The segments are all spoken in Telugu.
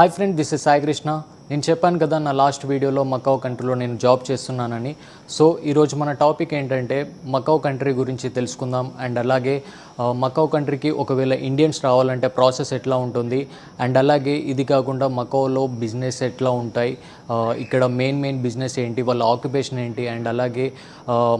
Hi friend this is Saikrishna నేను చెప్పాను కదా నా లాస్ట్ వీడియోలో మకావ్ కంట్రీలో నేను జాబ్ చేస్తున్నానని. సో ఈరోజు మన టాపిక్ ఏంటంటే మకావ్ కంట్రీ గురించి తెలుసుకుందాం. అండ్ అలాగే మకావ్ కంట్రీకి ఒకవేళ ఇండియన్స్ రావాలంటే ప్రాసెస్ ఎట్లా ఉంటుంది? అండ్ అలాగే ఇది కాకుండా మకావ్లో బిజినెస్ ఎట్లా ఉంటాయి? ఇక్కడ మెయిన్ మెయిన్ బిజినెస్ ఏంటి? వాళ్ళ ఆక్యుపేషన్ ఏంటి? అండ్ అలాగే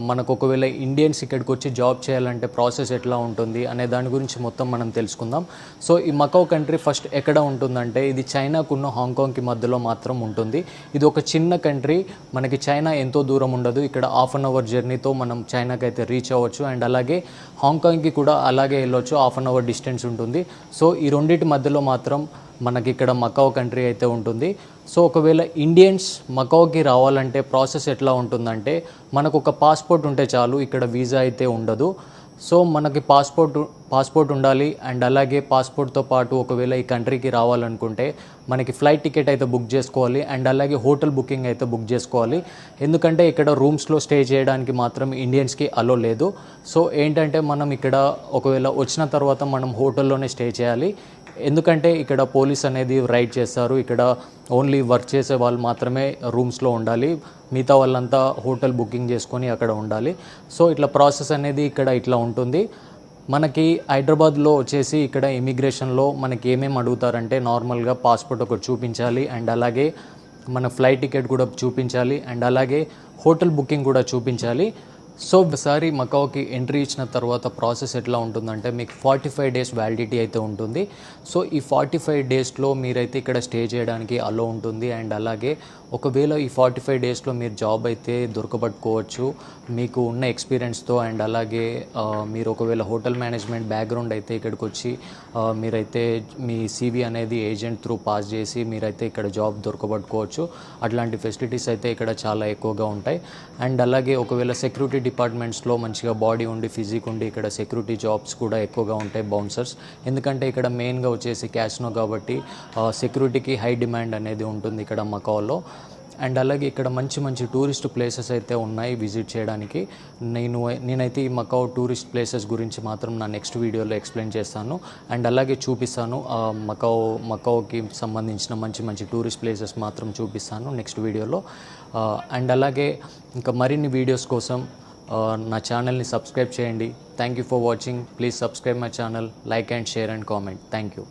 మనకు ఒకవేళ ఇండియన్స్ ఇక్కడికి వచ్చి జాబ్ చేయాలంటే ప్రాసెస్ ఎట్లా ఉంటుంది? అనే దాని గురించి మొత్తం మనం తెలుసుకుందాం. సో ఈ మకావ్ కంట్రీ ఫస్ట్ ఎక్కడ ఉంటుందంటే ఇది చైనాకున్న హాంకాంగ్కి మధ్యలో మాత్రం ఉంటుంది. ఇది ఒక చిన్న కంట్రీ. మనకి చైనా ఎంతో దూరం ఉండదు. ఇక్కడ హాఫ్ అన్ అవర్ జర్నీతో మనం చైనాకి అయితే రీచ్ అవ్వచ్చు. అండ్ అలాగే హాంకాంగ్కి కూడా అలాగే వెళ్ళొచ్చు. హాఫ్ అన్ అవర్ డిస్టెన్స్ ఉంటుంది. సో ఈ రెండింటి మధ్యలో మాత్రం మనకి ఇక్కడ మకావ్ కంట్రీ అయితే ఉంటుంది. సో ఒకవేళ ఇండియన్స్ మకావ్కి రావాలంటే ప్రాసెస్ ఎట్లా ఉంటుందంటే మనకు ఒక పాస్పోర్ట్ ఉంటే చాలు ఇక్కడ వీసా అయితే ఉండదు. సో మనకి పాస్పోర్ట్ పాస్పోర్ట్ ఉండాలి అండ్ అలాగే పాస్పోర్ట్తో పాటు ఒకవేళ ఈ కంట్రీకి రావాలనుకుంటే మనకి ఫ్లైట్ టికెట్ అయితే బుక్ చేసుకోవాలి అండ్ అలాగే హోటల్ బుకింగ్ అయితే బుక్ చేసుకోవాలి. ఎందుకంటే ఇక్కడ రూమ్స్లో స్టే చేయడానికి మాత్రం ఇండియన్స్కి అలో లేదు. సో ఏంటంటే మనం ఇక్కడ ఒకవేళ వచ్చిన తర్వాత మనం హోటల్లోనే స్టే చేయాలి. ఎందుకంటే ఇక్కడ పోలీస్ అనేది రైడ్ చేస్తారు. ఇక్కడ ఓన్లీ వర్క్ చేసే వాళ్ళు మాత్రమే రూమ్స్లో ఉండాలి. మిగతా వాళ్ళంతా హోటల్ బుకింగ్ చేసుకొని అక్కడ ఉండాలి. సో ఇట్లా ప్రాసెస్ అనేది ఇక్కడ ఇట్లా ఉంటుంది. మనకి హైదరాబాద్లో వచ్చేసి ఇక్కడ ఇమిగ్రేషన్లో మనకి ఏమేమి అడుగుతారంటే నార్మల్గా పాస్పోర్ట్ ఒకటి చూపించాలి అండ్ అలాగే మన ఫ్లైట్ టికెట్ కూడా చూపించాలి అండ్ అలాగే హోటల్ బుకింగ్ కూడా చూపించాలి. సో ఒకసారి మకావ్కి ఎంట్రీ ఇచ్చిన తర్వాత ప్రాసెస్ ఎట్లా ఉంటుందంటే మీకు ఫార్టీ ఫైవ్ డేస్ వ్యాలిడిటీ అయితే ఉంటుంది. సో ఈ ఫార్టీ ఫైవ్ డేస్లో మీరైతే ఇక్కడ స్టే చేయడానికి అలో ఉంటుంది. అండ్ అలాగే ఒకవేళ ఈ ఫార్టీ ఫైవ్ డేస్లో మీరు జాబ్ అయితే దొరకబట్టుకోవచ్చు. మీకు ఉన్న ఎక్స్పీరియన్స్తో అండ్ అలాగే మీరు ఒకవేళ హోటల్ మేనేజ్మెంట్ బ్యాక్గ్రౌండ్ అయితే ఇక్కడికి వచ్చి మీరైతే మీ సివి అనేది ఏజెంట్ త్రూ పాస్ చేసి మీరైతే ఇక్కడ జాబ్ దొరకబట్టుకోవచ్చు. అట్లాంటి ఫెసిలిటీస్ అయితే ఇక్కడ చాలా ఎక్కువగా ఉంటాయి. అండ్ అలాగే ఒకవేళ సెక్యూరిటీ డిపార్ట్మెంట్స్లో మంచిగా బాడీ ఉండి ఫిజిక్ ఉండి ఇక్కడ సెక్యూరిటీ జాబ్స్ కూడా ఎక్కువగా ఉంటాయి బౌన్సర్స్. ఎందుకంటే ఇక్కడ మెయిన్గా వచ్చేసి క్యాష్నో కాబట్టి సెక్యూరిటీకి హై డిమాండ్ అనేది ఉంటుంది ఇక్కడ మకాల్లో అండ్ అలాగే ఇక్కడ మంచి మంచి టూరిస్ట్ ప్లేసెస్ అయితే ఉన్నాయి విజిట్ చేయడానికి. నేను నేనైతే ఈ మకావ్ టూరిస్ట్ ప్లేసెస్ గురించి మాత్రం నా నెక్స్ట్ వీడియోలో ఎక్స్ప్లెయిన్ చేస్తాను. అండ్ అలాగే చూపిస్తాను మకావ్ మకావ్కి సంబంధించిన మంచి మంచి టూరిస్ట్ ప్లేసెస్ మాత్రం చూపిస్తాను నెక్స్ట్ వీడియోలో. అండ్ అలాగే ఇంకా మరిన్ని వీడియోస్ కోసం నా ఛానల్ని సబ్స్క్రైబ్ చేయండి. Thank you for watching please subscribe my channel like and share and comment thank you